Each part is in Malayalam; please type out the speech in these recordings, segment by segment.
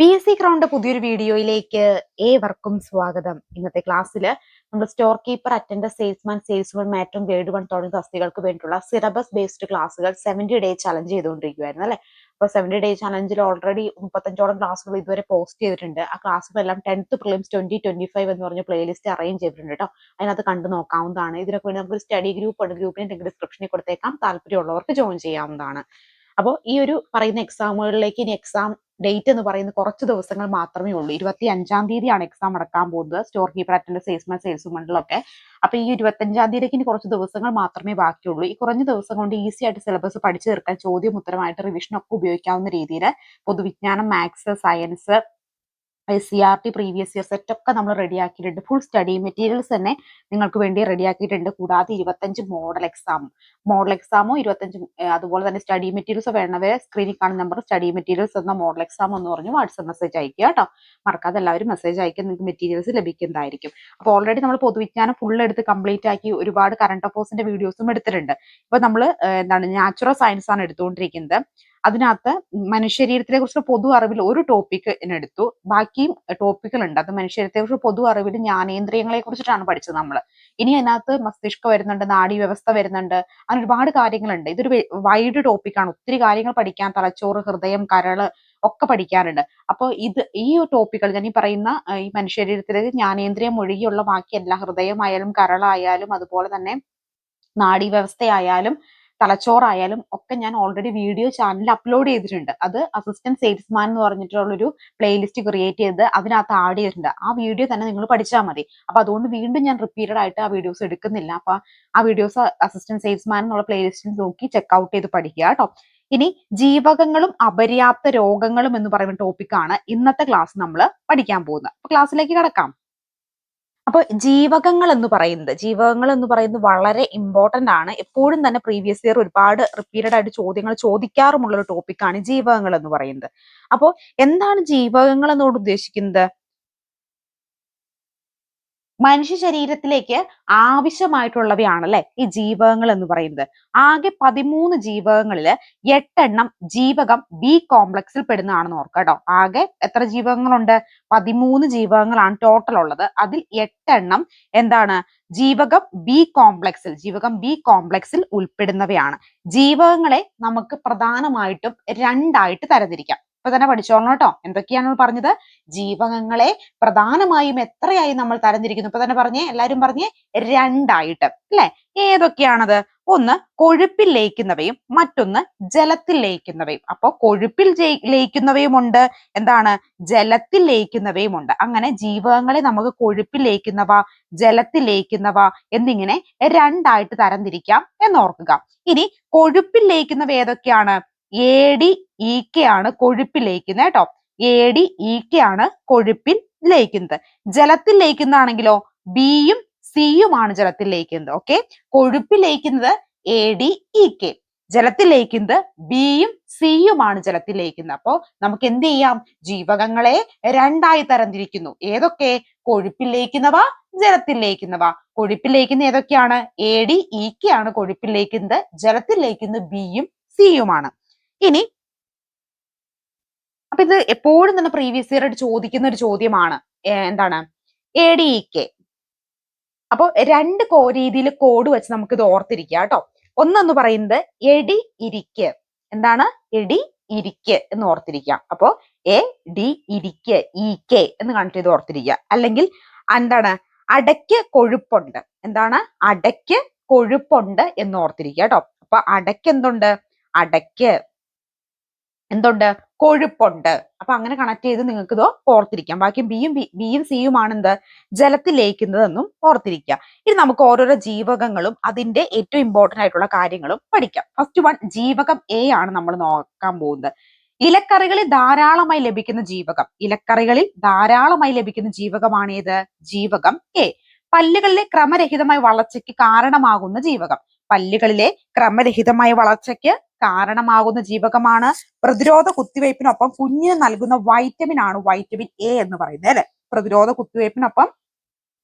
പി എസ് സി ക്രൗണ്ട് പുതിയൊരു വീഡിയോയിലേക്ക് ഏവർക്കും സ്വാഗതം. ഇന്നത്തെ ക്ലാസ്സിൽ നമ്മൾ store keeper attender salesman salesman മാറ്റും ഗ്രേഡ് വൺ തുടങ്ങിയ തസ്തികൾക്ക് വേണ്ടിയിട്ടുള്ള സിലബസ് ബേസ്ഡ് ക്ലാസ്സുകൾ സെവന്റി ഡേ ചലഞ്ച് ചെയ്തുകൊണ്ടിരിക്കുകയായിരുന്നു അല്ലെ? അപ്പൊ സെവന്റി ഡേ ചലഞ്ചിൽ ഓൾറെഡി മുപ്പത്തഞ്ചോളം ക്ലാസ്സുകൾ ഇതുവരെ പോസ്റ്റ് ചെയ്തിട്ടുണ്ട്. ആ ക്ലാസ്സുകളെല്ലാം tenth prelims twenty twenty five എന്ന് പറഞ്ഞ പ്ലേലിസ്റ്റ് അറേഞ്ച് ചെയ്തിട്ടുണ്ട് കേട്ടോ അതിനകത്ത് കണ്ടു നോക്കാവുന്നതാണ്. ഇതിനൊക്കെ വേണ്ടി നമുക്ക് സ്റ്റഡി ഗ്രൂപ്പ് ഉണ്ട്. ഗ്രൂപ്പിന് ലിങ്ക് ഡിസ്ക്രിപ്ഷനിൽ കൊടുത്തേക്കാം. താല്പര്യമുള്ളവർക്ക് ജോയിൻ ചെയ്യാവുന്നതാണ്. അപ്പോൾ ഈ ഒരു പറയുന്ന എക്സാമുകളിലേക്ക് ഇനി എക്സാം ഡേറ്റ് എന്ന് പറയുന്ന കുറച്ച് ദിവസങ്ങൾ മാത്രമേ ഉള്ളൂ. ഇരുപത്തി അഞ്ചാം തീയതിയാണ് എക്സാം നടക്കാൻ പോകുന്നത്. Store keeper attend salesman sales മണ്ടിലൊക്കെ അപ്പൊ ഈ ഇരുപത്തഞ്ചാം തീയതിക്ക് ഇനി കുറച്ച് ദിവസങ്ങൾ മാത്രമേ ബാക്കിയുള്ളൂ. ഈ കുറഞ്ഞ ദിവസം കൊണ്ട് ഈസി ആയിട്ട് സിലബസ് പഠിച്ചു തീർക്കാൻ ചോദ്യം ഉത്തരമായിട്ട് റിവിഷനൊക്കെ ഉപയോഗിക്കാവുന്ന രീതിയിൽ പൊതുവിജ്ഞാനം maths science C R T previous year set ഒക്കെ നമ്മൾ റെഡിയാക്കിയിട്ടുണ്ട് ഫുൾ സ്റ്റഡി മെറ്റീരിയൽസ് തന്നെ നിങ്ങൾക്ക് വേണ്ടി റെഡിയാക്കിയിട്ടുണ്ട് കൂടാതെ ഇരുപത്തഞ്ച് മോഡൽ എക്സാം മോഡൽ എക്സാമോ ഇരുപത്തഞ്ച് അതുപോലെ തന്നെ സ്റ്റഡി മെറ്റീരിയൽസ് വേണവരെ സ്ക്രീനിൽ കാണുന്ന നമ്പർ സ്റ്റഡി മെറ്റീരിയൽസ് എന്ന മോഡൽ എക്സാം എന്ന് പറഞ്ഞ് വാട്സപ്പ് മെസ്സേജ് അയക്കുക കേട്ടോ. മറക്കാതെ എല്ലാവരും മെസ്സേജ് അയക്കുക നിങ്ങൾക്ക് മെറ്റീരിയൽസ് ലഭിക്കുന്നതായിരിക്കും. അപ്പോൾ ഓൾറെഡി നമ്മൾ പൊതുവിജ്ഞാനം ഫുൾ എടുത്ത് കംപ്ലീറ്റ് ആക്കി ഒരുപാട് കറണ്ട് അഫേഴ്സിന്റെ വീഡിയോസും എടുത്തിട്ടുണ്ട്. ഇപ്പൊ നമ്മൾ എന്താണ് നാച്ചുറൽ സയൻസ് ആണ് എടുത്തുകൊണ്ടിരിക്കുന്നത്. അതിനകത്ത് മനുഷ്യരീരത്തിനെ കുറിച്ച് പൊതു അറിവിൽ ഒരു ടോപ്പിക് എടുത്തു. ബാക്കിയും ടോപ്പിക്കുകൾ ഉണ്ട് അത് മനുഷ്യരീരത്തെ കുറിച്ച് പൊതു അറിവിൽ ജ്ഞാനേന്ദ്രിയങ്ങളെ കുറിച്ചിട്ടാണ് പഠിച്ചത് നമ്മൾ ഇനി അതിനകത്ത് മസ്തിഷ്കം വരുന്നുണ്ട് നാഡീ വ്യവസ്ഥ വരുന്നുണ്ട് അങ്ങനെ ഒരുപാട് കാര്യങ്ങളുണ്ട്. ഇതൊരു വൈഡ് ടോപ്പിക്കാണ് ഒത്തിരി കാര്യങ്ങൾ പഠിക്കാൻ തലച്ചോറ് ഹൃദയം കരൾ ഒക്കെ പഠിക്കാനുണ്ട്. അപ്പോൾ ഇത് ഈ ടോപ്പിക്കുകൾ ഞാൻ ഈ പറയുന്ന ഈ മനുഷ്യരീരത്തിലെ ജ്ഞാനേന്ദ്രിയം ഒഴികെയുള്ള ബാക്കി എല്ലാ ഹൃദയമായാലും കരളായാലും അതുപോലെ തന്നെ നാഡീ വ്യവസ്ഥയായാലും തലച്ചോറായാലും ഒക്കെ ഞാൻ ഓൾറെഡി വീഡിയോ ചാനലിൽ അപ്ലോഡ് ചെയ്തിട്ടുണ്ട്. അത് അസിസ്റ്റന്റ് സെയിൽസ്മാൻ എന്ന് പറഞ്ഞിട്ടുള്ളൊരു പ്ലേലിസ്റ്റ് ക്രിയേറ്റ് ചെയ്ത് അതിനകത്ത് ആഡ് ചെയ്തിട്ടുണ്ട്. ആ വീഡിയോ തന്നെ നിങ്ങൾ പഠിച്ചാൽ മതി. അപ്പൊ അതുകൊണ്ട് വീണ്ടും ഞാൻ റിപ്പീറ്റഡ് ആയിട്ട് ആ വീഡിയോസ് എടുക്കുന്നില്ല. അപ്പൊ ആ വീഡിയോസ് അസിസ്റ്റന്റ് സെയിൽസ്മാൻ എന്നുള്ള പ്ലേലിസ്റ്റിൽ നോക്കി ചെക്ക് ഔട്ട് ചെയ്ത് പഠിക്കുക കേട്ടോ. ഇനി ജീവകങ്ങളും അപര്യാപ്ത രോഗങ്ങളും എന്ന് പറയുന്ന ടോപ്പിക്കാണ് ഇന്നത്തെ ക്ലാസ് നമ്മൾ പഠിക്കാൻ പോകുന്നത്. അപ്പൊ ക്ലാസ്സിലേക്ക് കിടക്കാം. അപ്പൊ ജീവകങ്ങൾ എന്ന് പറയുന്നത് ജീവകങ്ങൾ എന്ന് പറയുന്നത് വളരെ ഇമ്പോർട്ടന്റ് ആണ്. എപ്പോഴും തന്നെ പ്രീവിയസ് ഇയർ ഒരുപാട് റിപ്പീറ്റഡ് ആയിട്ട് ചോദ്യങ്ങൾ ചോദിക്കാറുമുള്ള ഒരു ടോപ്പിക്കാണ് ജീവകങ്ങൾ എന്ന് പറയുന്നത്. അപ്പോൾ എന്താണ് ജീവകങ്ങൾ എന്നോട് ഉദ്ദേശിക്കുന്നത്? മനുഷ്യ ശരീരത്തിലേക്ക് ആവശ്യമായിട്ടുള്ളവയാണ് അല്ലെ ഈ ജീവകങ്ങൾ എന്ന് പറയുന്നത്. ആകെ പതിമൂന്ന് ജീവകങ്ങളിൽ എട്ടെണ്ണം ജീവകം ബി കോംപ്ലക്സിൽ പെടുന്നതാണെന്ന് ഓർക്കുക കേട്ടോ ആകെ എത്ര ജീവകങ്ങളുണ്ട്? പതിമൂന്ന് ജീവകങ്ങളാണ് ടോട്ടൽ ഉള്ളത്. അതിൽ എട്ടെണ്ണം എന്താണ്? ജീവകം ബി കോംപ്ലക്സിൽ ജീവകം ബി കോംപ്ലക്സിൽ ഉൾപ്പെടുന്നവയാണ്. ജീവകങ്ങളെ നമുക്ക് പ്രധാനമായിട്ടും രണ്ടായിട്ട് തരംതിരിക്കാം. ഇപ്പൊ തന്നെ പഠിച്ചോളണം കേട്ടോ. എന്തൊക്കെയാണ് പറഞ്ഞത്? ജീവകങ്ങളെ പ്രധാനമായും എത്രയായി നമ്മൾ തരംതിരിക്കുന്നു? ഇപ്പൊ തന്നെ പറഞ്ഞേ എല്ലാരും പറഞ്ഞേ രണ്ടായിട്ട്. അല്ലെ? ഏതൊക്കെയാണത്? ഒന്ന് കൊഴുപ്പിൽ ലയിക്കുന്നവയും മറ്റൊന്ന് ജലത്തിൽ ലയിക്കുന്നവയും. അപ്പോൾ കൊഴുപ്പിൽ ലയിക്കുന്നവയുമുണ്ട്. എന്താണ്? ജലത്തിൽ ലയിക്കുന്നവയുമുണ്ട്. അങ്ങനെ ജീവകങ്ങളെ നമുക്ക് കൊഴുപ്പിൽ ലയിക്കുന്നവ ജലത്തിൽ ലയിക്കുന്നവ എന്നിങ്ങനെ രണ്ടായിട്ട് തരംതിരിക്കാം എന്നോർക്കുക. ഇനി കൊഴുപ്പിൽ ലയിക്കുന്നവ ഏതൊക്കെയാണ്? എ ഡി കെ ആണ് കൊഴുപ്പിൽ ലയിക്കുന്നത് കേട്ടോ. എ ഡി കെ ആണ് കൊഴുപ്പിൽ ലയിക്കുന്നത്. ജലത്തിൽ ലയിക്കുന്നതാണെങ്കിലോ ബിയും സിയുമാണ് ജലത്തിൽ ലയിക്കുന്നത്. ഓക്കെ കൊഴുപ്പിൽ ലയിക്കുന്നത് എ ഡി ഇ കെ ജലത്തിൽ ലയിക്കുന്നത് ബിയും സിയുമാണ് ജലത്തിൽ ലയിക്കുന്നത്. അപ്പോൾ നമുക്ക് എന്ത് ചെയ്യാം? ജീവകങ്ങളെ രണ്ടായി തരംതിരിക്കുന്നു. ഏതൊക്കെ? കൊഴുപ്പിൽ ലയിക്കുന്നവ ജലത്തിൽ ലയിക്കുന്നവ. കൊഴുപ്പിൽ ലയിക്കുന്ന ഏതൊക്കെയാണ്? എ ഡി ഇ ആണ്. കൊഴുപ്പിൽ ലയിക്കുന്നത് ജലത്തിൽ ലയിക്കുന്നത് ബിയും സിയുമാണ് ഇനി അപ്പൊ ഇത് എപ്പോഴും തന്നെ പ്രീവിയസ് ഇയർ ആയിട്ട് ചോദിക്കുന്ന ഒരു ചോദ്യമാണ്. എന്താണ്? എ ഡി ഇ കെ അപ്പോൾ രണ്ട് കോ രീതിയിൽ കോഡ് വെച്ച് നമുക്ക് ഇത് ഓർത്തിരിക്കുക കേട്ടോ. ഒന്നെന്ന് പറയുന്നത് എടി ഇരിക്ക്. എന്താണ്? എടി ഇരിക്ക് എന്ന് ഓർത്തിരിക്കുക. അപ്പോ എ ഡി ഇരിക്ക് ഇ കെ എന്ന് കണ്ടിട്ട് ഇത് ഓർത്തിരിക്കുക. അല്ലെങ്കിൽ എന്താണ്? അടയ്ക്ക് കൊഴുപ്പുണ്ട്. എന്താണ്? അടയ്ക്ക് കൊഴുപ്പുണ്ട് എന്ന് ഓർത്തിരിക്കുക കേട്ടോ. അപ്പൊ അടയ്ക്ക് എന്തുണ്ട്? അടയ്ക്ക് എന്തുണ്ട്? കൊഴുപ്പുണ്ട്. അപ്പൊ അങ്ങനെ കണക്ട് ചെയ്ത് നിങ്ങൾക്ക് ഇത് ഓർത്തിരിക്കാം. ബാക്കി ബിയും ബിയും സിയും ആണ് എന്ത്? ജലത്തിൽ ലയിക്കുന്നതെന്നും ഓർത്തിരിക്കുക ഇനി നമുക്ക് ഓരോരോ ജീവകങ്ങളും അതിന്റെ ഏറ്റവും ഇമ്പോർട്ടന്റ് ആയിട്ടുള്ള കാര്യങ്ങളും പഠിക്കാം. ഫസ്റ്റ് വൺ ജീവകം എ ആണ് നമ്മൾ നോക്കാൻ പോകുന്നത്. ഇലക്കറികളിൽ ധാരാളമായി ലഭിക്കുന്ന ജീവകം. ഇലക്കറികളിൽ ധാരാളമായി ലഭിക്കുന്ന ജീവകമാണ് ഏത്? ജീവകം എ പല്ലുകളിലെ ക്രമരഹിതമായ വളർച്ചയ്ക്ക് കാരണമാകുന്ന ജീവകം. പല്ലുകളിലെ ക്രമരഹിതമായ വളർച്ചയ്ക്ക് കാരണമാകുന്ന ജീവകമാണ് പ്രതിരോധ കുത്തിവയ്പ്പിനൊപ്പം കുഞ്ഞിന് നൽകുന്ന വൈറ്റമിൻ ആണ് വൈറ്റമിൻ എ എന്ന് പറയുന്നത് അല്ലെ? പ്രതിരോധ കുത്തിവയ്പ്പിനൊപ്പം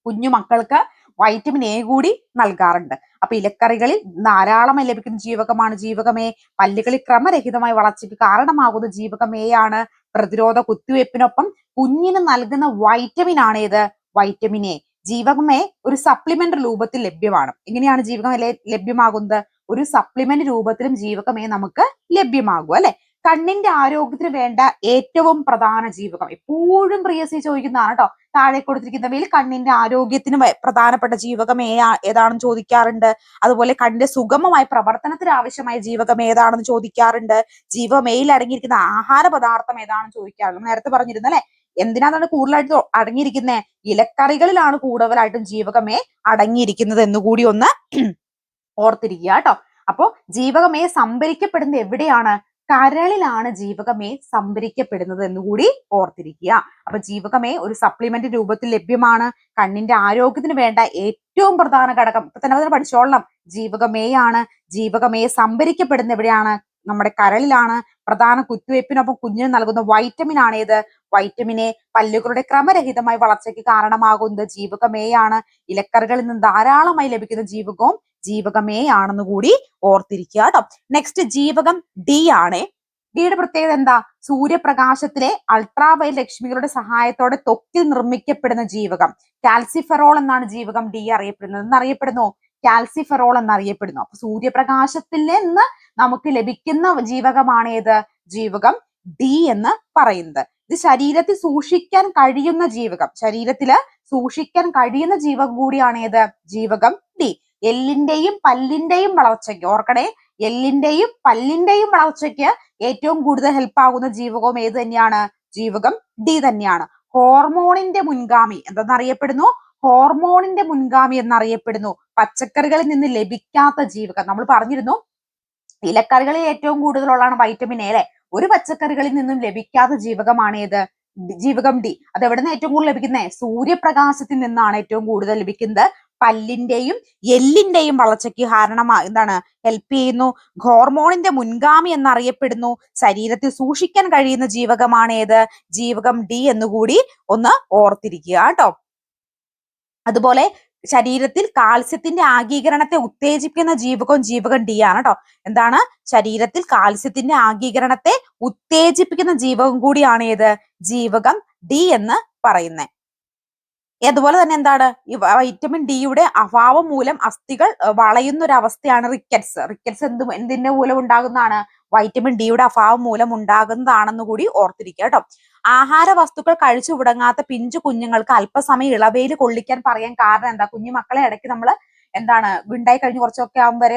കുഞ്ഞു മക്കൾക്ക് വൈറ്റമിൻ എ കൂടി നൽകാറുണ്ട്. അപ്പൊ ഇലക്കറികളിൽ ധാരാളമായി ലഭിക്കുന്ന ജീവകമാണ് ജീവകമേ. പല്ലുകളിൽ ക്രമരഹിതമായി വളർച്ചയ്ക്ക് കാരണമാകുന്ന ജീവകം എ ആണ്. പ്രതിരോധ കുത്തിവയ്പ്പിനൊപ്പം കുഞ്ഞിന് നൽകുന്ന വൈറ്റമിൻ ആണ് ഏത്? വൈറ്റമിൻ എ ജീവകമേ ഒരു സപ്ലിമെന്റ് രൂപത്തിൽ ലഭ്യമാണ്. എങ്ങനെയാണ് ജീവകം ലഭ്യമാകുന്നത്? ഒരു സപ്ലിമെന്റ് രൂപത്തിലും ജീവകമേ നമുക്ക് ലഭ്യമാകൂ അല്ലെ? കണ്ണിന്റെ ആരോഗ്യത്തിന് വേണ്ട ഏറ്റവും പ്രധാന ജീവകം. എപ്പോഴും പ്രിയസി ചോദിക്കുന്നതാണ് കേട്ടോ താഴെ കൊടുത്തിരിക്കുന്നവയിൽ കണ്ണിന്റെ ആരോഗ്യത്തിന് പ്രധാനപ്പെട്ട ജീവകം ഏ ഏതാണെന്ന് ചോദിക്കാറുണ്ട്. അതുപോലെ കണ്ണിന്റെ സുഗമമായ പ്രവർത്തനത്തിന് ആവശ്യമായ ജീവകം ഏതാണെന്ന് ചോദിക്കാറുണ്ട്. ജീവകം എയിൽ അടങ്ങിയിരിക്കുന്ന ആഹാര പദാർത്ഥം ഏതാണെന്ന് ചോദിക്കാറുണ്ട്. നേരത്തെ പറഞ്ഞിരുന്നു അല്ലെ എന്തിനാണ് കൂടുതലായിട്ട് അടങ്ങിയിരിക്കുന്നത് ഇലക്കറികളിലാണ് കൂടുതലായിട്ടും ജീവകമേ അടങ്ങിയിരിക്കുന്നത് എന്നുകൂടി ഒന്ന് ഓർത്തിരിക്കുക കേട്ടോ. അപ്പോ ജീവകമേ സംഭരിക്കപ്പെടുന്നത് എവിടെയാണ്? കരളിലാണ് ജീവകമേ സംഭരിക്കപ്പെടുന്നത് എന്നുകൂടി ഓർത്തിരിക്കുക. അപ്പൊ ജീവകമേ ഒരു സപ്ലിമെന്റ് രൂപത്തിൽ ലഭ്യമാണ്. കണ്ണിന്റെ ആരോഗ്യത്തിന് വേണ്ട ഏറ്റവും പ്രധാന ഘടകം. ഇപ്പൊ തന്നെ അതിനെ പഠിച്ചോളണം. ജീവകമേയാണ്. ജീവകമേ സംഭരിക്കപ്പെടുന്ന എവിടെയാണ്? നമ്മുടെ കരളിലാണ്. പ്രധാന കുത്തിവയ്പ്പിനൊപ്പം കുഞ്ഞിന് നൽകുന്ന വൈറ്റമിൻ ആണ് ഏത്? വൈറ്റമിൻ എ പല്ലുകളുടെ ക്രമരഹിതമായ വളർച്ചയ്ക്ക് കാരണമാകുന്നത് ജീവകമേയാണ്. ഇലക്കറികളിൽ നിന്ന് ധാരാളമായി ലഭിക്കുന്ന ജീവകവും ജീവകം എ ആണെന്ന് കൂടി ഓർത്തിരിക്കുക കേട്ടോ നെക്സ്റ്റ് ജീവകം ഡി ആണ്. ഡിയുടെ പ്രത്യേകത എന്താ? സൂര്യപ്രകാശത്തിലെ അൾട്രാവയൽ ലക്ഷ്മികളുടെ സഹായത്തോടെ ത്വക്കിൽ നിർമ്മിക്കപ്പെടുന്ന ജീവകം. കാൽസിഫെറോൾ എന്നാണ് ജീവകം ഡി അറിയപ്പെടുന്നത്. എന്നറിയപ്പെടുന്നു? കാൽസിഫെറോൾ എന്നറിയപ്പെടുന്നു. അപ്പൊ സൂര്യപ്രകാശത്തിൽ നിന്ന് നമുക്ക് ലഭിക്കുന്ന ജീവകമാണ് ഏത്? ജീവകം ഡി എന്ന് പറയുന്നത്. ഇത് ശരീരത്തിൽ സൂക്ഷിക്കാൻ കഴിയുന്ന ജീവകം. ശരീരത്തിൽ സൂക്ഷിക്കാൻ കഴിയുന്ന ജീവകം കൂടിയാണ് ഏത്? ജീവകം ഡി എല്ലിന്റെയും പല്ലിന്റെയും വളർച്ചയ്ക്ക് ഓർക്കണേ? എല്ലിന്റെയും പല്ലിന്റെയും വളർച്ചയ്ക്ക് ഏറ്റവും കൂടുതൽ ഹെൽപ്പ് ആകുന്ന ജീവകം ഏത് തന്നെയാണ്? ജീവകം ഡി തന്നെയാണ്. ഹോർമോണിന്റെ മുൻഗാമി എന്തെന്നറിയപ്പെടുന്നു? ഹോർമോണിന്റെ മുൻഗാമി എന്നറിയപ്പെടുന്നു. പച്ചക്കറികളിൽ നിന്ന് ലഭിക്കാത്ത ജീവകം. നമ്മൾ പറഞ്ഞിരുന്നു ഇലക്കറികളിൽ ഏറ്റവും കൂടുതലുള്ളതാണ് വൈറ്റമിൻ എ അല്ലെ? ഒരു പച്ചക്കറികളിൽ നിന്നും ലഭിക്കാത്ത ജീവകമാണ് ഏത്? ജീവകം ഡി. അത് എവിടെ നിന്ന് ഏറ്റവും കൂടുതൽ ലഭിക്കുന്നത്? സൂര്യപ്രകാശത്തിൽ നിന്നാണ് ഏറ്റവും കൂടുതൽ ലഭിക്കുന്നത്. പല്ലിന്റെയും എല്ലിന്റെയും വളർച്ചയ്ക്ക് കാരണമാ എന്താണ് ഹെൽപ്പ് ചെയ്യുന്നു. ഹോർമോണിന്റെ മുൻഗാമി എന്നറിയപ്പെടുന്നു. ശരീരത്തിൽ സൂക്ഷിക്കാൻ കഴിയുന്ന ജീവകമാണ് ഏത്? ജീവകം ഡി എന്നുകൂടി ഒന്ന് ഓർത്തിരിക്കുക കേട്ടോ. അതുപോലെ ശരീരത്തിൽ കാൽസ്യത്തിന്റെ ആഗീകരണത്തെ ഉത്തേജിപ്പിക്കുന്ന ജീവകം ജീവകം ഡി ആണ് കേട്ടോ. എന്താണ്? ശരീരത്തിൽ കാൽസ്യത്തിന്റെ ആഗീകരണത്തെ ഉത്തേജിപ്പിക്കുന്ന ജീവകം കൂടിയാണ് ഏത്? ജീവകം ഡി എന്ന് പറയുന്നത് അതുപോലെ തന്നെ എന്താണ്? ഈ വൈറ്റമിൻ ഡിയുടെ അഭാവം മൂലം അസ്ഥികൾ വളയുന്ന ഒരു അവസ്ഥയാണ് റിക്കറ്റ്സ് റിക്കറ്റ്സ് എന്ത് എന്തിന്റെ മൂലം ഉണ്ടാകുന്നതാണ്? വൈറ്റമിൻ ഡിയുടെ അഭാവം മൂലം ഉണ്ടാകുന്നതാണെന്ന് കൂടി ഓർത്തിരിക്കുക കേട്ടോ. ആഹാര വസ്തുക്കൾ കഴിച്ചു തുടങ്ങാത്ത പിഞ്ചു കുഞ്ഞുങ്ങൾക്ക് അല്പസമയം ഇളവയിൽ കൊള്ളിക്കാൻ പറയാൻ കാരണം എന്താ? കുഞ്ഞു മക്കളെ ഇടയ്ക്ക് നമ്മൾ എന്താണ് ഉണ്ടായി കഴിഞ്ഞ് കുറച്ചൊക്കെ ആകുമ്പോൾ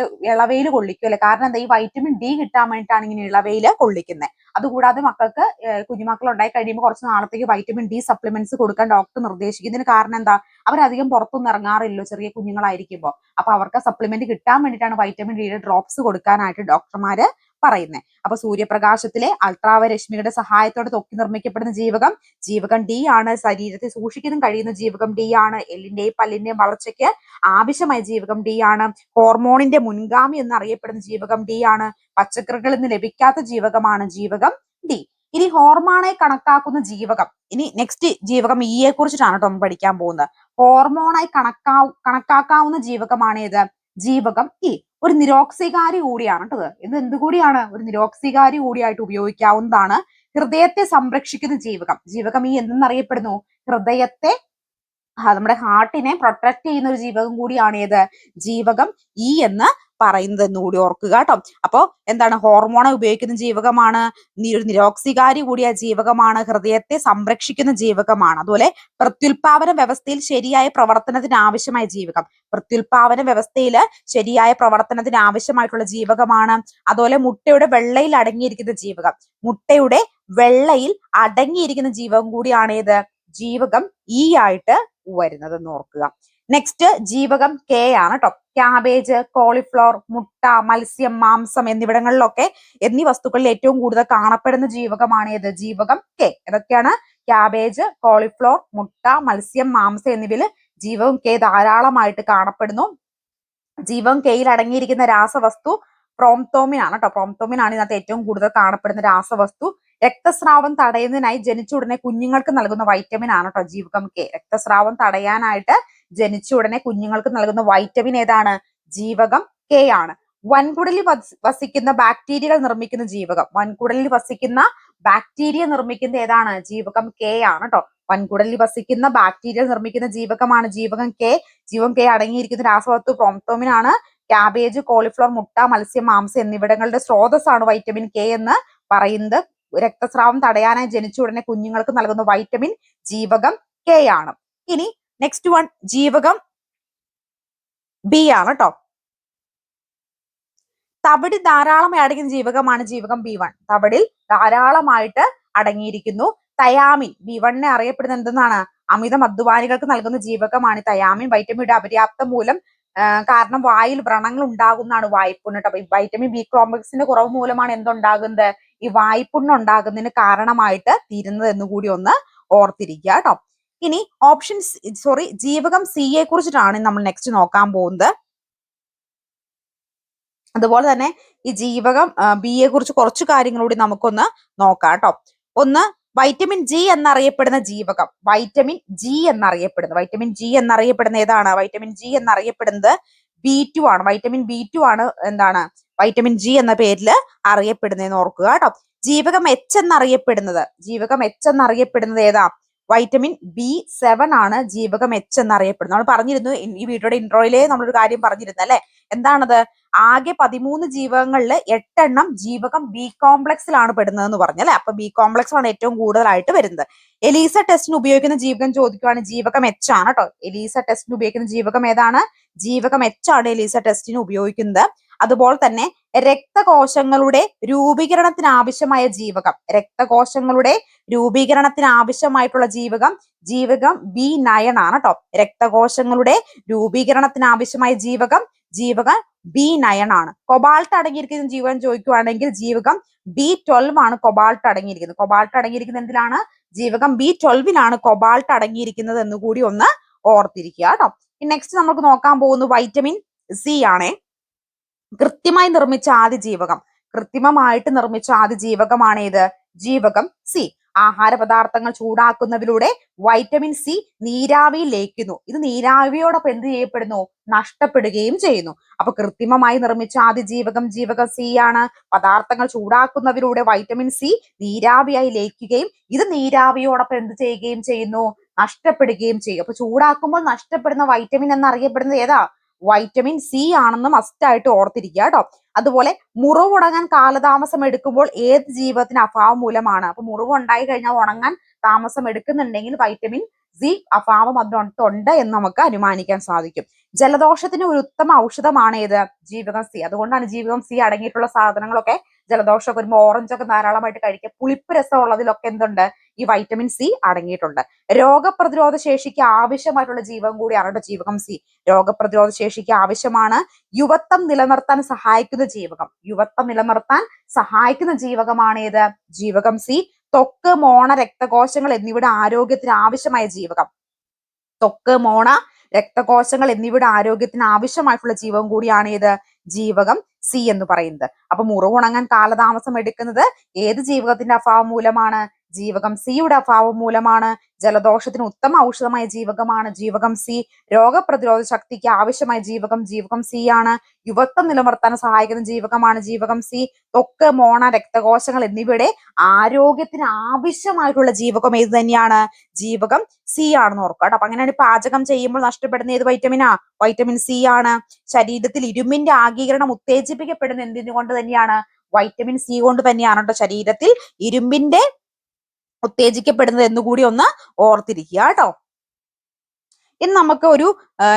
വരെ കൊള്ളിക്കും അല്ലെ? കാരണം എന്താ ഈ വൈറ്റമിൻ ഡി കിട്ടാൻ വേണ്ടിയിട്ടാണ് ഇങ്ങനെ ഇളവയിൽ കൊള്ളിക്കുന്നത് അതുകൂടാതെ മക്കൾക്ക് കുഞ്ഞുമക്കൾ ഉണ്ടായി കഴിയുമ്പോൾ കുറച്ച് നാളത്തേക്ക് വൈറ്റമിൻ ഡി സപ്ലിമെന്റ്സ് കൊടുക്കാൻ ഡോക്ടർ നിർദ്ദേശിക്കുന്നതിന് കാരണം എന്താ അവരധികം പുറത്തൊന്നും ഇറങ്ങാറില്ലല്ലോ ചെറിയ കുഞ്ഞുങ്ങളായിരിക്കുമ്പോൾ. അപ്പൊ അവർക്ക് സപ്ലിമെന്റ് കിട്ടാൻ വേണ്ടിയിട്ടാണ് വൈറ്റമിൻ ഡിയുടെ ഡ്രോപ്സ് കൊടുക്കാനായിട്ട് ഡോക്ടർമാര് പറയുന്നത് അപ്പൊ സൂര്യപ്രകാശത്തിലെ അൾട്രാവരശ്മികളുടെ സഹായത്തോടെ തൊക്കി നിർമ്മിക്കപ്പെടുന്ന ജീവകം ജീവകം ഡി ആണ്. ശരീരത്തിൽ സൂക്ഷിക്കാനും കഴിയുന്ന ജീവകം ഡി ആണ്. എല്ലിന്റെയും പല്ലിന്റെയും വളർച്ചയ്ക്ക് ആവശ്യമായ ജീവകം ഡി ആണ്. ഹോർമോണിന്റെ മുൻഗാമി എന്നറിയപ്പെടുന്ന ജീവകം ഡി ആണ്. പച്ചക്കറികളിൽ നിന്ന് ലഭിക്കാത്ത ജീവകമാണ് ജീവകം ഡി. ഇനി ഹോർമോണായി കണക്കാക്കുന്ന ജീവകം. ഇനി നെക്സ്റ്റ് ജീവകം ഇയെ കുറിച്ചിട്ടാണ് കേട്ടോ പഠിക്കാൻ പോകുന്നത്. ഹോർമോണായി കണക്കാ കണക്കാക്കാവുന്ന ജീവകമാണ് ഏത് ജീവകം ഇ ഒരു നിരോക്സികാരി കൂടിയാണ് കേട്ടത് ഇത്. എന്ത് കൂടിയാണ് ഒരു നിരോക്സികാരി കൂടിയായിട്ട് ഉപയോഗിക്കാവുന്നതാണ് ഹൃദയത്തെ സംരക്ഷിക്കുന്ന ജീവകം. ജീവകം ഈ എന്തെന്നറിയപ്പെടുന്നു ഹൃദയത്തെ നമ്മുടെ ഹാർട്ടിനെ പ്രൊട്ടക്ട് ചെയ്യുന്ന ഒരു ജീവകം കൂടിയാണ് ഏത്? ജീവകം ഇ എന്ന് പറയുന്നത് എന്നുകൂടി ഓർക്കുക കേട്ടോ. അപ്പോ എന്താണ്? ഹോർമോണെ ഉപയോഗിക്കുന്ന ജീവകമാണ് നിരോക്സികാരി കൂടിയ ജീവകമാണ് ഹൃദയത്തെ സംരക്ഷിക്കുന്ന ജീവകമാണ്. അതുപോലെ പ്രത്യുൽപാദന വ്യവസ്ഥയിൽ ശരിയായ പ്രവർത്തനത്തിന് ആവശ്യമായ ജീവകം. പ്രത്യുൽപാദന വ്യവസ്ഥയിൽ ശരിയായ പ്രവർത്തനത്തിന് ആവശ്യമായിട്ടുള്ള ജീവകമാണ്. അതുപോലെ മുട്ടയുടെ വെള്ളയിൽ അടങ്ങിയിരിക്കുന്ന ജീവകം. മുട്ടയുടെ വെള്ളയിൽ അടങ്ങിയിരിക്കുന്ന ജീവകം കൂടിയാണ് ഏത്? ജീവകം ഈ ആയിട്ട് വരുന്നത് ഓർക്കുക. നെക്സ്റ്റ് ജീവകം കെ ആണ് കേട്ടോ ക്യാബേജ് കോളിഫ്ലോർ മുട്ട മത്സ്യം മാംസം എന്നിവിടങ്ങളിലൊക്കെ എന്നീ വസ്തുക്കളിൽ ഏറ്റവും കൂടുതൽ കാണപ്പെടുന്ന ജീവകമാണ് ഏത്? ജീവകം കെ ഇതൊക്കെയാണ് ക്യാബേജ് കോളിഫ്ലോർ മുട്ട മത്സ്യം മാംസം എന്നിവയിൽ ജീവകം കെ ധാരാളമായിട്ട് കാണപ്പെടുന്നു. ജീവകം കെയിൽ അടങ്ങിയിരിക്കുന്ന രാസവസ്തു പ്രോംതോമിൻ ആണ് കേട്ടോ പ്രോംതോമിൻ ആണ് ഇതിനകത്ത് ഏറ്റവും കൂടുതൽ കാണപ്പെടുന്ന രാസവസ്തു. രക്തസ്രാവം തടയുന്നതിനായി ജനിച്ച ഉടനെ കുഞ്ഞുങ്ങൾക്ക് നൽകുന്ന വൈറ്റമിൻ ആണ് കേട്ടോ ജീവകം കെ രക്തസ്രാവം തടയാനായിട്ട് ജനിച്ച ഉടനെ കുഞ്ഞുങ്ങൾക്ക് നൽകുന്ന വൈറ്റമിൻ ഏതാണ്? ജീവകം കെ ആണ്. വൻകുടലിൽ വസ്- വസിക്കുന്ന ബാക്ടീരിയകൾ നിർമ്മിക്കുന്ന ജീവകം. വൻകുടലിൽ വസിക്കുന്ന ബാക്ടീരിയ നിർമ്മിക്കുന്ന ഏതാണ്? ജീവകം കെ ആണ് കേട്ടോ വൻകുടലിൽ വസിക്കുന്ന ബാക്ടീരിയ നിർമ്മിക്കുന്ന ജീവകമാണ് ജീവകം കെ ജീവകം കെ അടങ്ങിയിരിക്കുന്ന രാസവസ്തു പ്രോംതോമിൻ ആണ്. ക്യാബേജ് കോളിഫ്ലവർ മുട്ട മത്സ്യം മാംസം എന്നിവിടങ്ങളുടെ സ്രോതസ്സാണ് വൈറ്റമിൻ കെ എന്ന് പറയുന്നത്. രക്തസ്രാവം തടയാനായി ജനിച്ച ഉടനെ കുഞ്ഞുങ്ങൾക്ക് നൽകുന്ന വൈറ്റമിൻ ജീവകം കെ ആണ്. ഇനി നെക്സ്റ്റ് വൺ ജീവകം ബി ആണ് കേട്ടോ തവിടിൽ ധാരാളമായി അടങ്ങിയ ജീവകമാണ് ജീവകം ബി വൺ തവിടിൽ ധാരാളമായിട്ട് അടങ്ങിയിരിക്കുന്നു തയാമിൻ. ബി വണ്ണിനെ അറിയപ്പെടുന്നത് എന്തെന്നാണ്? അമിത അധ്വാനികൾക്ക് നൽകുന്ന ജീവകമാണ് തയാമിൻ. വൈറ്റമിയുടെ അപര്യാപ്തം മൂലം കാരണം വായിൽ വ്രണങ്ങൾ ഉണ്ടാകുന്നതാണ് വായ്പുണ്ണ് കേട്ടോ വൈറ്റമിൻ ബി കോംപ്ലക്സിന്റെ കുറവ് മൂലമാണ് എന്തുണ്ടാകുന്നത്? ഈ വായ്പുണ്ണ് ഉണ്ടാകുന്നതിന് കാരണമായിട്ട് തീരുന്നത് എന്നുകൂടി ഒന്ന് ഓർത്തിരിക്കുക കേട്ടോ ഇനി ഓപ്ഷൻ സോറി ജീവകം സിയെ കുറിച്ചിട്ടാണ് നമ്മൾ നെക്സ്റ്റ് നോക്കാൻ പോകുന്നത്. അതുപോലെ തന്നെ ഈ ജീവകം ബി യെ കുറിച്ച് കുറച്ച് കാര്യങ്ങൾ കൂടി നമുക്കൊന്ന് നോക്കാം കേട്ടോ ഒന്ന് വൈറ്റമിൻ ജി എന്നറിയപ്പെടുന്ന ജീവകം. വൈറ്റമിൻ ജി എന്നറിയപ്പെടുന്നത്. വൈറ്റമിൻ ജി എന്നറിയപ്പെടുന്ന ഏതാണ്? വൈറ്റമിൻ ജി എന്നറിയപ്പെടുന്നത് ബി ടു ആണ്. വൈറ്റമിൻ ബി ടു ആണ് എന്താണ്? വൈറ്റമിൻ ജി എന്ന പേരിൽ അറിയപ്പെടുന്നതെന്ന് ഓർക്കുക കേട്ടോ ജീവകം എച്ച് എന്നറിയപ്പെടുന്നത്. ജീവകം എച്ച് എന്നറിയപ്പെടുന്നത് ഏതാ? വൈറ്റമിൻ ബി സെവൻ ആണ് ജീവകം എച്ച് എന്നറിയപ്പെടുന്നത്. നമ്മൾ പറഞ്ഞിരുന്നു ഈ വീഡിയോയുടെ ഇൻട്രോയിലേ നമ്മളൊരു കാര്യം പറഞ്ഞിരുന്നു അല്ലെ? എന്താണത്? ആകെ പതിമൂന്ന് ജീവകങ്ങളിൽ എട്ടെണ്ണം ജീവകം ബി കോംപ്ലക്സിലാണ് പെടുന്നതെന്ന് പറഞ്ഞു അല്ലെ? അപ്പൊ ബി കോംപ്ലക്സ് ആണ് ഏറ്റവും കൂടുതലായിട്ട് വരുന്നത്. എലീസ ടെസ്റ്റിന് ഉപയോഗിക്കുന്ന ജീവകം ചോദിക്കുകയാണെങ്കിൽ ജീവകം എച്ച് ആണ് കേട്ടോ എലീസ ടെസ്റ്റിന് ഉപയോഗിക്കുന്ന ജീവകം ഏതാണ്? ജീവകം എച്ച് ആണ് എലീസ ടെസ്റ്റിന് ഉപയോഗിക്കുന്നത്. അതുപോലെ തന്നെ രക്തകോശങ്ങളുടെ രൂപീകരണത്തിന് ആവശ്യമായ ജീവകം. രക്തകോശങ്ങളുടെ രൂപീകരണത്തിന് ആവശ്യമായിട്ടുള്ള ജീവകം ജീവകം ബി നയൻ ആണ് കേട്ടോ രക്തകോശങ്ങളുടെ രൂപീകരണത്തിന് ആവശ്യമായ ജീവകം ജീവകം ബി നയൻ ആണ്. കൊബാൾട്ട് അടങ്ങിയിരിക്കുന്ന ജീവകം ചോദിക്കുകയാണെങ്കിൽ ജീവകം ബി ട്വൽവ് ആണ് കൊബാൾട്ട് അടങ്ങിയിരിക്കുന്നത്. കൊബാൾട്ട് അടങ്ങിയിരിക്കുന്ന എന്തിലാണ്? ജീവകം ബി ട്വൽവിലാണ് കൊബാൾട്ട് അടങ്ങിയിരിക്കുന്നത് എന്ന് കൂടി ഒന്ന് ഓർത്തിരിക്കുക കേട്ടോ നെക്സ്റ്റ് നമുക്ക് നോക്കാൻ പോകുന്നത് വൈറ്റമിൻ സി ആണേ. കൃത്യമായി നിർമ്മിച്ച ആദ്യ ജീവകം. കൃത്രിമമായിട്ട് നിർമ്മിച്ച ആദ്യ ജീവകമാണ് ഏത്? ജീവകം സി. ആഹാര പദാർത്ഥങ്ങൾ ചൂടാക്കുന്നതിലൂടെ വൈറ്റമിൻ സി നീരാവിയിൽ ലയിക്കുന്നു. ഇത് നീരാവിയോടൊപ്പം എന്ത് ചെയ്യപ്പെടുന്നു? നഷ്ടപ്പെടുകയും ചെയ്യുന്നു. അപ്പൊ കൃത്രിമമായി നിർമ്മിച്ച ആദ്യ ജീവകം ജീവകം സി ആണ്. പദാർത്ഥങ്ങൾ ചൂടാക്കുന്നതിലൂടെ വൈറ്റമിൻ സി നീരാവിയായി ലയിക്കുകയും ഇത് നീരാവിയോടൊപ്പം എന്ത് ചെയ്യുകയും ചെയ്യുന്നു? നഷ്ടപ്പെടുകയും ചെയ്യും. അപ്പൊ ചൂടാക്കുമ്പോൾ നഷ്ടപ്പെടുന്ന വൈറ്റമിൻ എന്നറിയപ്പെടുന്നത് ഏതാ? വൈറ്റമിൻ സി ആണെന്ന് മസ്റ്റ് ആയിട്ട് ഓർത്തിരിക്കുക കേട്ടോ അതുപോലെ മുറിവ് ഉണങ്ങാൻ കാലതാമസം എടുക്കുമ്പോൾ ഏത് ജീവിതത്തിന് അഭാവം മൂലമാണ്. അപ്പൊ മുറിവ് ഉണ്ടായി കഴിഞ്ഞാൽ ഉണങ്ങാൻ താമസം എടുക്കുന്നുണ്ടെങ്കിൽ വൈറ്റമിൻ സി ആ അഭാവം അതിനകത്തുണ്ട് എന്ന് നമുക്ക് അനുമാനിക്കാൻ സാധിക്കും. ജലദോഷത്തിന് ഒരു ഉത്തമ ഔഷധമാണ് ഏത്? ജീവകം സി. അതുകൊണ്ടാണ് ജീവകം സി അടങ്ങിയിട്ടുള്ള സാധനങ്ങളൊക്കെ ജലദോഷമൊക്കെ വരുമ്പോൾ ഓറഞ്ചൊക്കെ ധാരാളമായിട്ട് കഴിക്കുക. പുളിപ്പ് രസം ഉള്ളതിലൊക്കെ എന്തുണ്ട്? ഈ വൈറ്റമിൻ സി അടങ്ങിയിട്ടുണ്ട്. രോഗപ്രതിരോധ ശേഷിക്ക് ആവശ്യമായിട്ടുള്ള ജീവകം കൂടിയാണ് കേട്ടോ ജീവകം സി. രോഗപ്രതിരോധ ശേഷിക്ക് ആവശ്യമാണ് യുവത്വം നിലനിർത്താൻ സഹായിക്കുന്ന ജീവകം. യുവത്വം നിലനിർത്താൻ സഹായിക്കുന്ന ജീവകമാണ് ഏത്? ജീവകം സി. ത്വക്ക് മോണ രക്തകോശങ്ങൾ എന്നിവയുടെ ആരോഗ്യത്തിന് ആവശ്യമായ ജീവകം. ത്വക്ക് മോണ രക്തകോശങ്ങൾ എന്നിവയുടെ ആരോഗ്യത്തിന് ആവശ്യമായിട്ടുള്ള ജീവകം കൂടിയാണ് ഏത്? ജീവകം സി എന്ന് പറയുന്നത്. അപ്പൊ മുറിവുണങ്ങാൻ കാലതാമസം എടുക്കുന്നത് ഏത് ജീവകത്തിന്റെ അഭാവം മൂലമാണ്? ജീവകം സിയുടെ അഭാവം മൂലമാണ്. ജലദോഷത്തിന് ഉത്തമ ഔഷധമായ ജീവകമാണ് ജീവകം സി. രോഗപ്രതിരോധ ശക്തിക്ക് ആവശ്യമായ ജീവകം ജീവകം സി ആണ്. യുവത്വം നിലനിർത്താൻ സഹായിക്കുന്ന ജീവകമാണ് ജീവകം സി. തൊക്ക് മോണ രക്തകോശങ്ങൾ എന്നിവയുടെ ആരോഗ്യത്തിന് ആവശ്യമായിട്ടുള്ള ജീവകം ഏത് തന്നെയാണ്? ജീവകം സി ആണെന്ന് ഓർക്കുക കേട്ടോ. അപ്പൊ അങ്ങനെയാണ് പാചകം ചെയ്യുമ്പോൾ നഷ്ടപ്പെടുന്ന ഏത് വൈറ്റമിനാ വൈറ്റമിൻ സി ആണ്. ശരീരത്തിൽ ഇരുമ്പിന്റെ ആഗീകരണം ഉത്തേജിപ്പിക്കപ്പെടുന്ന എന്തിനു കൊണ്ട് തന്നെയാണ്? വൈറ്റമിൻ സി കൊണ്ട് തന്നെയാണ് കേട്ടോ. ശരീരത്തിൽ ഇരുമ്പിന്റെ ഉത്തേജിക്കപ്പെടുന്നത് എന്നുകൂടി ഒന്ന് ഓർത്തിരിക്കുക കേട്ടോ. ഇനി നമുക്ക് ഒരു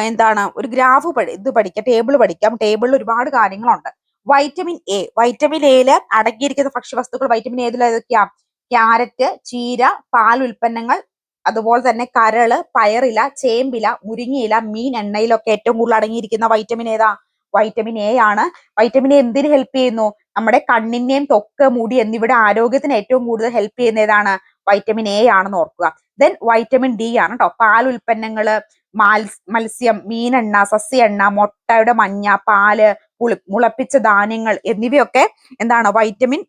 എന്താണ് ഒരു ഗ്രാഫ് ഇത് പഠിക്കാം ടേബിൾ പഠിക്കാം. ടേബിളിൽ ഒരുപാട് കാര്യങ്ങളുണ്ട്. വൈറ്റമിൻ എ വൈറ്റമിൻ എയിൽ അടങ്ങിയിരിക്കുന്ന ഭക്ഷ്യവസ്തുക്കൾ വൈറ്റമിൻ എയിൽ ഏതൊക്കെയാ? ക്യാരറ്റ് ചീര പാൽ ഉൽപ്പന്നങ്ങൾ അതുപോലെ തന്നെ കരൾ പയറില ചേമ്പില മുരിങ്ങയില മീൻ എണ്ണയിലൊക്കെ ഏറ്റവും കൂടുതൽ അടങ്ങിയിരിക്കുന്ന വൈറ്റമിൻ ഏതാ? വൈറ്റമിൻ എ ആണ്. വൈറ്റമിൻ എ എന്തിന് ഹെൽപ്പ് ചെയ്യുന്നു? നമ്മുടെ കണ്ണിന്റെയും തൊക്ക് മുടി എന്നിവയുടെ ആരോഗ്യത്തിന് ഏറ്റവും കൂടുതൽ ഹെൽപ്പ് ചെയ്യുന്ന ഏതാണ്? വൈറ്റമിൻ എ ആണെന്ന് ഓർക്കുക. ദെൻ വൈറ്റമിൻ ഡി ആണ് കേട്ടോ പാൽ ഉൽപ്പന്നങ്ങൾ മാൽസ് മത്സ്യം മീനെണ്ണ സസ്യ എണ്ണ മുട്ടയുടെ മഞ്ഞ പാൽ പുളി മുളപ്പിച്ച ധാന്യങ്ങൾ എന്നിവയൊക്കെ എന്താണ് വൈറ്റമിൻ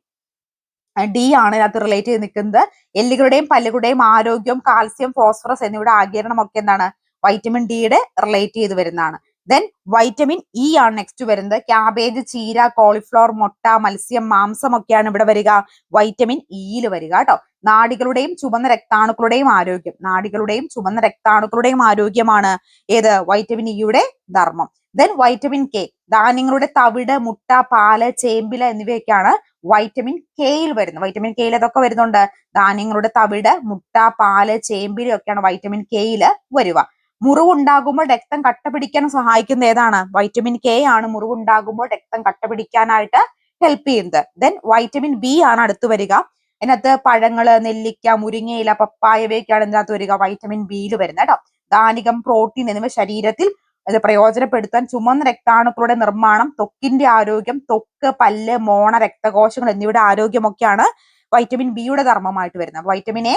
ഡി ആണ് ഇതിനകത്ത് റിലേറ്റ് ചെയ്ത് നിൽക്കുന്നത്. എല്ലുകളുടെയും പല്ലുകളുടെയും ആരോഗ്യം കാൽസ്യം ഫോസ്ഫറസ് എന്നിവയുടെ ആകിരണമൊക്കെ എന്താണ്? വൈറ്റമിൻ ഡിയുടെ റിലേറ്റ് ചെയ്ത് വരുന്നതാണ്. ദെൻ വൈറ്റമിൻ ഇ ആണ് നെക്സ്റ്റ് വരുന്നത്. ക്യാബേജ് ചീര കോളിഫ്ലവർ മുട്ട മത്സ്യം മാംസം ഒക്കെയാണ് ഇവിടെ വരിക. വൈറ്റമിൻ ഇയിൽ വരിക കേട്ടോ. നാടികളുടെയും ചുവന്ന രക്താണുക്കളുടെയും ആരോഗ്യം. നാടികളുടെയും ചുവന്ന രക്താണുക്കളുടെയും ആരോഗ്യമാണ് ഏത്? വൈറ്റമിൻ ഇയുടെ ധർമ്മം. ദെൻ വൈറ്റമിൻ കെ ധാന്യങ്ങളുടെ തവിട് മുട്ട പാൽ ചേമ്പില എന്നിവയൊക്കെയാണ് വൈറ്റമിൻ കെയിൽ വരുന്നത്. വൈറ്റമിൻ കെയിൽ അതൊക്കെ വരുന്നുണ്ട്? ധാന്യങ്ങളുടെ തവിട് മുട്ട പാൽ ചേമ്പിലൊക്കെയാണ് വൈറ്റമിൻ കെയിൽ വരിക. മുറിവുണ്ടാകുമ്പോൾ രക്തം കട്ട പിടിക്കാൻ സഹായിക്കുന്ന ഏതാണ്? വൈറ്റമിൻ കെ ആണ് മുറിവുണ്ടാകുമ്പോൾ രക്തം കട്ട പിടിക്കാനായിട്ട് ഹെൽപ്പ് ചെയ്യുന്നത്. ദെൻ വൈറ്റമിൻ ബി ആണ് അടുത്ത് വരിക. അതിനകത്ത് പഴങ്ങൾ നെല്ലിക്ക മുരിങ്ങയില പപ്പായവയൊക്കെയാണ് ഇതിനകത്ത് വരിക വൈറ്റമിൻ ബിയിൽ വരുന്നത് കേട്ടോ. ധാനികം പ്രോട്ടീൻ എന്നിവ ശരീരത്തിൽ അത് പ്രയോജനപ്പെടുത്താൻ ചുമന്ന രക്താണുക്കളുടെ നിർമ്മാണം തൊക്കിന്റെ ആരോഗ്യം തൊക്ക് പല്ല് മോണ രക്തകോശങ്ങൾ എന്നിവയുടെ ആരോഗ്യമൊക്കെയാണ് വൈറ്റമിൻ ബിയുടെ ധർമ്മമായിട്ട് വരുന്നത്. വൈറ്റമിൻ എ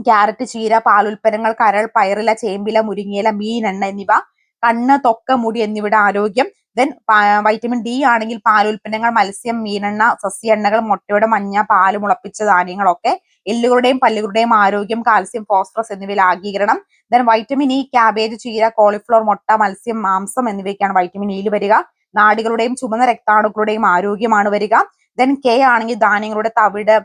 ക്യാരറ്റ് ചീര പാലുൽപ്പന്നങ്ങൾ കരൾ പയറില ചേമ്പില മുരിങ്ങയില മീൻ എണ്ണ എന്നിവ കണ്ണ് തൊക്ക മുടി എന്നിവയുടെ ആരോഗ്യം. ദെൻ വൈറ്റമിൻ ഡി ആണെങ്കിൽ പാൽ ഉൽപ്പന്നങ്ങൾ മത്സ്യം മീനെണ്ണ സസ്യ എണ്ണകൾ മുട്ടയുടെ മഞ്ഞ പാൽ മുളപ്പിച്ച ധാന്യങ്ങളൊക്കെ എല്ലുകളുടെയും പല്ലുകളുടെയും ആരോഗ്യം കാൽസ്യം ഫോസ്ഫറസ് എന്നിവയിൽ ആഗീകരണം. ദെൻ വൈറ്റമിൻ ഇ ക്യാബേജ് ചീര കോളിഫ്ലോർ മുട്ട മത്സ്യം മാംസം എന്നിവയ്ക്കാണ് വൈറ്റമിൻ ഇയിൽ വരിക. നാടികളുടെയും ചുമന്ന രക്താണുക്കളുടെയും ആരോഗ്യമാണ് വരിക. ദെൻ കെ ആണെങ്കിൽ ധാന്യങ്ങളുടെ തവിട്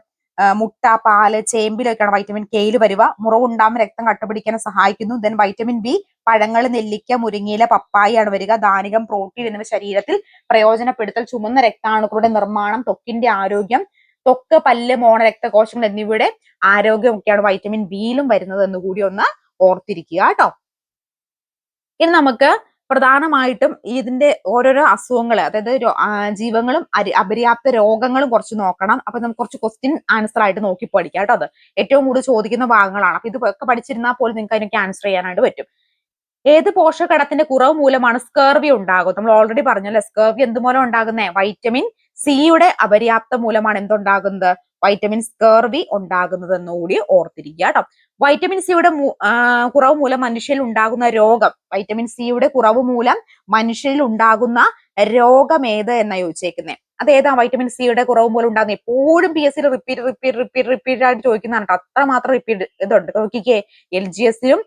മുട്ട പാൽ ചേമ്പിലൊക്കെയാണ് വൈറ്റമിൻ കെയിൽ വരിക. മുറിവുണ്ടാകുമ്പോൾ രക്തം കട്ടപിടിക്കാൻ സഹായിക്കുന്നു. ദെൻ വൈറ്റമിൻ ബി പഴങ്ങൾ നെല്ലിക്ക മുരിങ്ങയില പപ്പായയാണ് വരിക. ധാനികം പ്രോട്ടീൻ എന്നിവ ശരീരത്തിൽ പ്രയോജനപ്പെടുത്തൽ ചുമന്ന രക്താണുക്കളുടെ നിർമ്മാണം തൊക്കിന്റെ ആരോഗ്യം ത്വക്ക് പല്ല് മോണ രക്തകോശങ്ങൾ എന്നിവയുടെ ആരോഗ്യമൊക്കെയാണ് വൈറ്റമിൻ ബിയിലും വരുന്നത് എന്ന് കൂടി ഒന്ന് ഓർത്തിരിക്കുക കേട്ടോ. ഇനി നമുക്ക് പ്രധാനമായിട്ടും ഇതിന്റെ ഓരോരോ അസുഖങ്ങൾ അതായത് ജീവങ്ങളും അപര്യാപ്ത രോഗങ്ങളും കുറച്ച് നോക്കണം. അപ്പൊ നമുക്ക് കുറച്ച് ക്വസ്റ്റ്യൻ ആൻസർ ആയിട്ട് നോക്കി പഠിക്കാം കേട്ടോ അത്. ഏറ്റവും കൂടുതൽ ചോദിക്കുന്ന ഭാഗങ്ങളാണ്. അപ്പൊ ഇതൊക്കെ പഠിച്ചിരുന്നാൽ പോലും നിങ്ങൾക്ക് അതിനൊക്കെ ആൻസർ ചെയ്യാനായിട്ട് പറ്റും. ഏത് പോഷകഘടത്തിന്റെ കുറവ് മൂലമാണ് സ്കേർവി ഉണ്ടാകുന്നത്? നമ്മൾ ഓൾറെഡി പറഞ്ഞല്ലോ സ്കേർവി എന്തുമൂലം ഉണ്ടാകുന്നേ? വൈറ്റമിൻ സിയുടെ അപര്യാപ്ത മൂലമാണ് എന്തുണ്ടാകുന്നത്? വൈറ്റമിൻ സ്കർവി ഉണ്ടാകുന്നത് എന്നുകൂടി ഓർത്തിരിക്കുക കേട്ടോ വൈറ്റമിൻ സിയുടെ കുറവ് മൂലം മനുഷ്യരിൽ ഉണ്ടാകുന്ന രോഗം. വൈറ്റമിൻ സിയുടെ കുറവ് മൂലം മനുഷ്യരിൽ ഉണ്ടാകുന്ന രോഗം ഏത് എന്നാ ചോദിച്ചേക്കുന്നത് അതേതാ വൈറ്റമിൻ സിയുടെ കുറവ് മൂലം ഉണ്ടാകുന്ന എപ്പോഴും P S C repeat repeat repeat repeat ആയിട്ട് ചോദിക്കുന്നതാണ് അത്രമാത്രം റിപ്പീറ്റ് ഇതുണ്ട്. നോക്കിക്കേ എൽ ജി എസിലും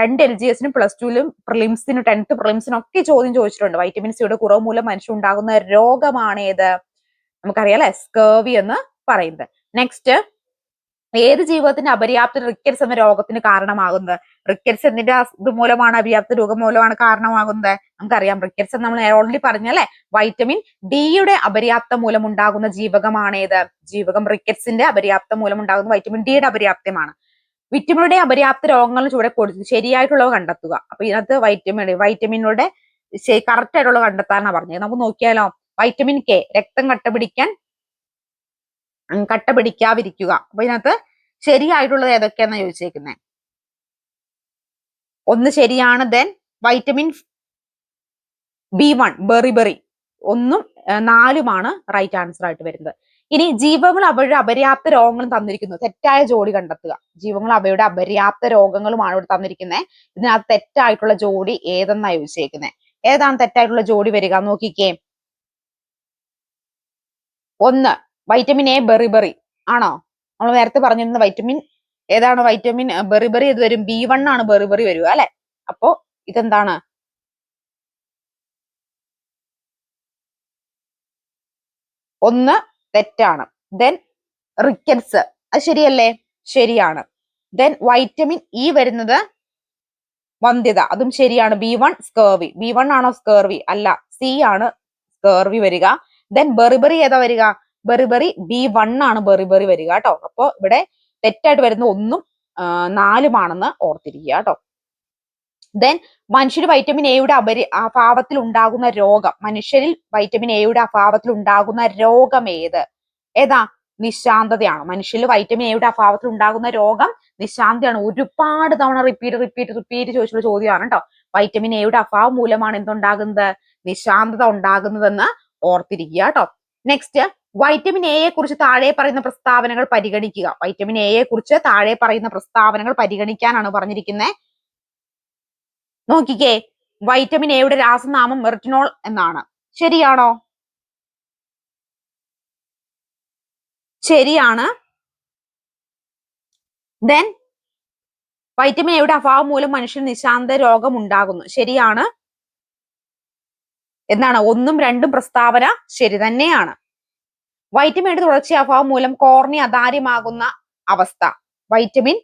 രണ്ട് എൽ ജി എസിനും പ്ലസ് ടുവിലും പ്രിലിംസിനും ടെൻത്ത് പ്രിലിംസിനും ഒക്കെ ചോദ്യം ചോദിച്ചിട്ടുണ്ട്. വൈറ്റമിൻ സിയുടെ കുറവ് മൂലം മനുഷ്യൻ ഉണ്ടാകുന്ന രോഗമാണേത് ഏത്? നമുക്കറിയാം അല്ലെ സ്കേവി എന്ന് പറയുന്നത്. നെക്സ്റ്റ് ഏത് ജീവിതത്തിന്റെ അപര്യാപ്ത റിക്കറ്റ്സ് എന്ന രോഗത്തിന് കാരണമാകുന്നത്? റിക്കറ്റ്സ് എന്തിന്റെ ഇത് മൂലമാണ് അപര്യാപ്ത രോഗം മൂലമാണ് കാരണമാകുന്നത്? നമുക്കറിയാം റിക്കറ്റ്സ് എന്ന് നമ്മൾ ഓൾറെഡി പറഞ്ഞല്ലേ വൈറ്റമിൻ ഡിയുടെ അപര്യാപ്ത മൂലം ഉണ്ടാകുന്ന ജീവകമാണേത് ജീവകം റിക്കറ്റ്സിന്റെ അപര്യാപ്ത മൂലം ഉണ്ടാകുന്ന വൈറ്റമിൻ ഡിയുടെ അപര്യാപ്തമാണ്. വിറ്റമിനുടെ അപര്യാപ്ത രോഗങ്ങൾ ചുവടെ കൊടുത്തു ശരിയായിട്ടുള്ളവ കണ്ടെത്തുക. അപ്പൊ ഇതിനകത്ത് വൈറ്റമിൻ വൈറ്റമിനുടെ കറക്റ്റ് ആയിട്ടുള്ള കണ്ടെത്താനാണ് പറഞ്ഞത്. നമുക്ക് നോക്കിയാലോ വൈറ്റമിൻ കെ രക്തം കട്ട പിടിക്കാൻ കട്ട പിടിക്കാതിരിക്കുക അപ്പൊ ഇതിനകത്ത് ശരിയായിട്ടുള്ളത് ഏതൊക്കെയാണെന്ന് ചോദിച്ചേക്കുന്നത് ഒന്ന് ശരിയാണ് then vitamin B one beriberi ഒന്നും നാലുമാണ് റൈറ്റ് ആൻസർ ആയിട്ട് വരുന്നത്. ഇനി ജീവങ്ങൾ അവയുടെ അപര്യാപ്ത രോഗങ്ങളും തന്നിരിക്കുന്നു. തെറ്റായ ജോഡി കണ്ടെത്തുക. ജീവങ്ങൾ അവയുടെ അപര്യാപ്ത രോഗങ്ങളുമാണ് ഇവിടെ തന്നിരിക്കുന്നത് ഇതിനകത്ത് തെറ്റായിട്ടുള്ള ജോഡി ഏതെന്നാണ് ചോദിച്ചേക്കുന്നത് ഏതാണ് തെറ്റായിട്ടുള്ള ജോഡി വരിക? നോക്കിക്കേ. ഒന്ന് വൈറ്റമിൻ എ ബെറി ബെറി ആണോ? നമ്മൾ നേരത്തെ പറഞ്ഞിരുന്ന വൈറ്റമിൻ ഏതാണ്? വൈറ്റമിൻ ബെറി ബെറി ഇത് വരും. ബി വൺ ആണ് ബെറി ബെറി വരിക അല്ലെ? അപ്പോ ഇതെന്താണ്? ഒന്ന് തെറ്റാണ്. ദെൻ റിക്കറ്റ്സ് അത് ശരിയല്ലേ? ശരിയാണ്. ദെൻ വൈറ്റമിൻ ഇ വരുന്നത് വന്ധ്യത. അതും ശരിയാണ്. B one scurvy B one ആണോ സ്കേർവി അല്ല. സി ആണ് സ്കേർവി വരിക. ദെൻ ബെറിബറി ഏതാ വരിക? ബെറിബറി ബി വൺ ആണ് ബെറിബറി വരിക കേട്ടോ. അപ്പൊ ഇവിടെ തെറ്റായിട്ട് വരുന്ന ഒന്നും നാലുമാണെന്ന് ഓർത്തിരിക്കുക കേട്ടോ. ദെൻ മനുഷ്യർ വൈറ്റമിൻ എയുടെ അപരി അഭാവത്തിൽ ഉണ്ടാകുന്ന രോഗം മനുഷ്യരിൽ വൈറ്റമിൻ എയുടെ അഭാവത്തിൽ ഉണ്ടാകുന്ന രോഗം ഏത്? ഏതാ? നിശാന്തതയാണ്. മനുഷ്യരിൽ വൈറ്റമിൻ എയുടെ അഭാവത്തിൽ ഉണ്ടാകുന്ന രോഗം നിശാന്തിയാണ് ഒരുപാട് തവണ റിപ്പീറ്റ് റിപ്പീറ്റ് റിപ്പീറ്റ് ചോദിച്ചുള്ള ചോദ്യമാണ് കേട്ടോ വൈറ്റമിൻ എയുടെ അഭാവം മൂലമാണ് എന്തുണ്ടാകുന്നത്? നിശാന്തത ഉണ്ടാകുന്നതെന്ന് ഓർത്തിരിക്കുക കേട്ടോ നെക്സ്റ്റ് വൈറ്റമിൻ എയെ കുറിച്ച് താഴെ പറയുന്ന പ്രസ്താവനകൾ പരിഗണിക്കുക. വൈറ്റമിൻ എയെ കുറിച്ച് താഴെ പറയുന്ന പ്രസ്താവനകൾ പരിഗണിക്കാനാണ് പറഞ്ഞിരിക്കുന്നത് നോക്കിക്കേ. വൈറ്റമിൻ എയുടെ രാസനാമം മെറിറ്റിനോൾ എന്നാണ്. ശരിയാണോ? ശരിയാണ്. ദെൻ വൈറ്റമിൻ എയുടെ അഭാവം മൂലം മനുഷ്യന് നിശാന്ത രോഗം ഉണ്ടാകുന്നു. ശരിയാണ്. എന്താണ് ഒന്നും രണ്ടും പ്രസ്താവന ശരി തന്നെയാണ്. വൈറ്റമിൻ എയുടെ തുടർച്ചയായ അഭാവം മൂലം കോർണി അതാര്യമാകുന്ന അവസ്ഥ. വൈറ്റമിൻ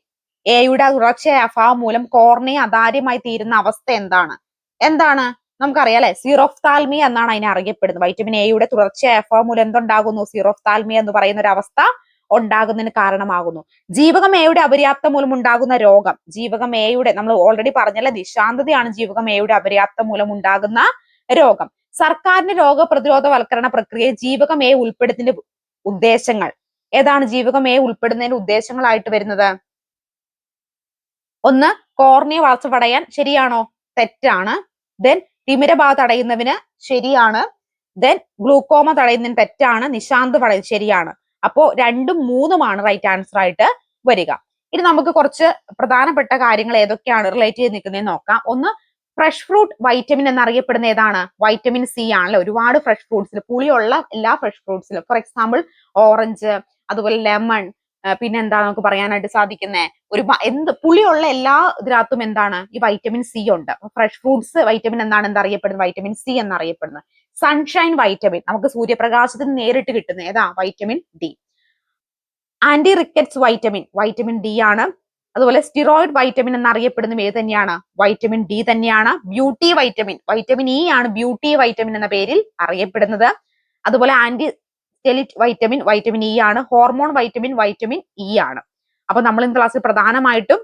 എയുടെ തുടർച്ചയായ അഭാവം മൂലം കോർണി അതാര്യമായി തീരുന്ന അവസ്ഥ എന്താണ്? എന്താണ്? നമുക്കറിയാം അല്ലെ? സീറോഫ്താൽമി എന്നാണ് അതിനെ അറിയപ്പെടുന്നത്. വൈറ്റമിൻ എയുടെ തുടർച്ചയായ അഭാവം മൂലം എന്തുണ്ടാകുന്നു? സീറോഫ്താൽമി എന്ന് പറയുന്ന ഒരു അവസ്ഥ ഉണ്ടാകുന്നതിന് കാരണമാകുന്നു. ജീവകം എയുടെ അപര്യാപ്തം മൂലം ഉണ്ടാകുന്ന രോഗം. ജീവകം എയുടെ നമ്മൾ ഓൾറെഡി പറഞ്ഞല്ലേ നിശാന്തതയാണ് ജീവകം എയുടെ അപര്യാപ്തം മൂലം ഉണ്ടാകുന്ന രോഗം. സർക്കാരിന്റെ രോഗപ്രതിരോധവൽക്കരണ പ്രക്രിയ ജീവകം എ ഉൾപ്പെടുത്തിന്റെ ഉദ്ദേശങ്ങൾ. ഏതാണ് ജീവകം എ ഉൾപ്പെടുന്നതിന്റെ ഉദ്ദേശങ്ങളായിട്ട് വരുന്നത്? ഒന്ന് കോർണിയ വളർച്ച തടയാൻ ശരിയാണോ? തെറ്റാണ്. ദെൻ തിമിരബാധ തടയുന്നതിന് ശരിയാണ്. ദെൻ ഗ്ലൂക്കോമ തടയുന്നതിന് തെറ്റാണ്. നിശാന്ത് തടയുന്നത് ശരിയാണ്. അപ്പോ രണ്ടും മൂന്നുമാണ് റൈറ്റ് ആൻസർ ആയിട്ട് വരിക. ഇനി നമുക്ക് കുറച്ച് പ്രധാനപ്പെട്ട കാര്യങ്ങൾ ഏതൊക്കെയാണ് റിലേറ്റ് ചെയ്ത് നിൽക്കുന്നത് നോക്കാം. ഒന്ന് ഫ്രഷ് ഫ്രൂട്ട് വൈറ്റമിൻ എന്നറിയപ്പെടുന്ന ഏതാണ്? വൈറ്റമിൻ സി ആണല്ലോ. ഒരുപാട് ഫ്രഷ് ഫ്രൂട്ട്സിൽ പുളിയുള്ള എല്ലാ ഫ്രഷ് ഫ്രൂട്ട്സിലും ഫോർ എക്സാമ്പിൾ ഓറഞ്ച് അതുപോലെ ലെമൺ പിന്നെ എന്താ നമുക്ക് പറയാനായിട്ട് സാധിക്കുന്നത് ഒരു എന്ത് പുളിയുള്ള എല്ലാ ഇതിനകത്തും എന്താണ്? ഈ വൈറ്റമിൻ സി ഉണ്ട്. ഫ്രഷ് ഫ്രൂട്ട്സ് വൈറ്റമിൻ എന്താണ് എന്തറിയപ്പെടുന്നത് വൈറ്റമിൻ സി എന്നറിയപ്പെടുന്നത്. സൺഷൈൻ വൈറ്റമിൻ നമുക്ക് സൂര്യപ്രകാശത്തിന് നേരിട്ട് കിട്ടുന്ന ഏതാ? Vitamin D anti rickets vitamin vitamin D ആണ്. അതുപോലെ സ്റ്റിറോയിഡ് വൈറ്റമിൻ എന്നറിയപ്പെടുന്നത് ഏത് തന്നെയാണ്? വൈറ്റമിൻ ഡി തന്നെയാണ്. ബ്യൂട്ടി വൈറ്റമിൻ വൈറ്റമിൻ ഇ ആണ് ബ്യൂട്ടി വൈറ്റമിൻ എന്ന പേരിൽ അറിയപ്പെടുന്നത്. അതുപോലെ anti sterility vitamin vitamin E ആണ്. ഹോർമോൺ വൈറ്റമിൻ വൈറ്റമിൻ ഇ ആണ്. അപ്പൊ നമ്മൾ ഇന്ന് ക്ലാസ്സിൽ പ്രധാനമായിട്ടും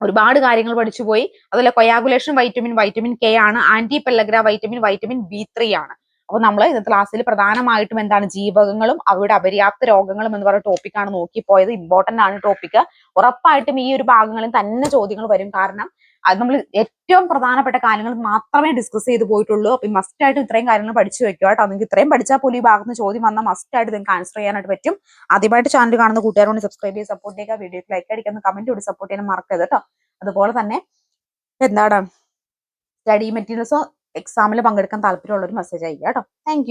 ഒരുപാട് കാര്യങ്ങൾ പഠിച്ചു പോയി. അതുപോലെ കൊയാഗുലേഷൻ വൈറ്റമിൻ വൈറ്റമിൻ കെ ആണ്. Anti pellagra vitamin vitamin B three ആണ്. അപ്പൊ നമ്മൾ ഇന്നത്തെ ക്ലാസ്സിൽ പ്രധാനമായിട്ടും എന്താണ് ജീവകങ്ങളും അവയുടെ അപര്യാപ്ത രോഗങ്ങളും എന്ന് പറയുന്ന ടോപ്പിക്കാണ് നോക്കിപ്പോയത്. ഇമ്പോർട്ടന്റ് ആണ് ടോപ്പിക്ക് ഉറപ്പായിട്ടും ഈ ഒരു ഭാഗങ്ങളിൽ തന്നെ ചോദ്യങ്ങൾ വരും. കാരണം അത് നമ്മൾ ഏറ്റവും പ്രധാനപ്പെട്ട കാര്യങ്ങൾ മാത്രമേ ഡിസ്കസ് ചെയ്ത് പോയിട്ടുള്ളൂ. അപ്പൊ മസ്റ്റ് ആയിട്ട് ഇത്രയും കാര്യങ്ങൾ പഠിച്ചു വെക്കുക കേട്ടോ. നിങ്ങൾക്ക് ഇത്രയും പഠിച്ചാൽ പോലും ഈ ഭാഗത്ത് ചോദ്യം വന്നാൽ മസ്റ്റ് ആയിട്ട് നിങ്ങൾക്ക് ആൻസർ ചെയ്യാനായിട്ട് പറ്റും. ആദ്യമായിട്ട് ചാനൽ കാണുന്ന കൂട്ടുകാരോട് സബ്സ്ക്രൈബ് ചെയ്ത് സപ്പോർട്ട് ചെയ്യുക. വീഡിയോക്ക് ലൈക്ക് അടിക്കുന്ന കമന്റ് കൂടി സപ്പോർട്ട് ചെയ്യാൻ മറക്കരുത് കേട്ടോ. അതുപോലെ തന്നെ എന്താണ്? സ്റ്റഡി മെറ്റീരിയൽസോ എക്സാമിൽ പങ്കെടുക്കാൻ താല്പര്യമുള്ള ഒരു മെസ്സേജ് അയക്കുക കേട്ടോ താങ്ക്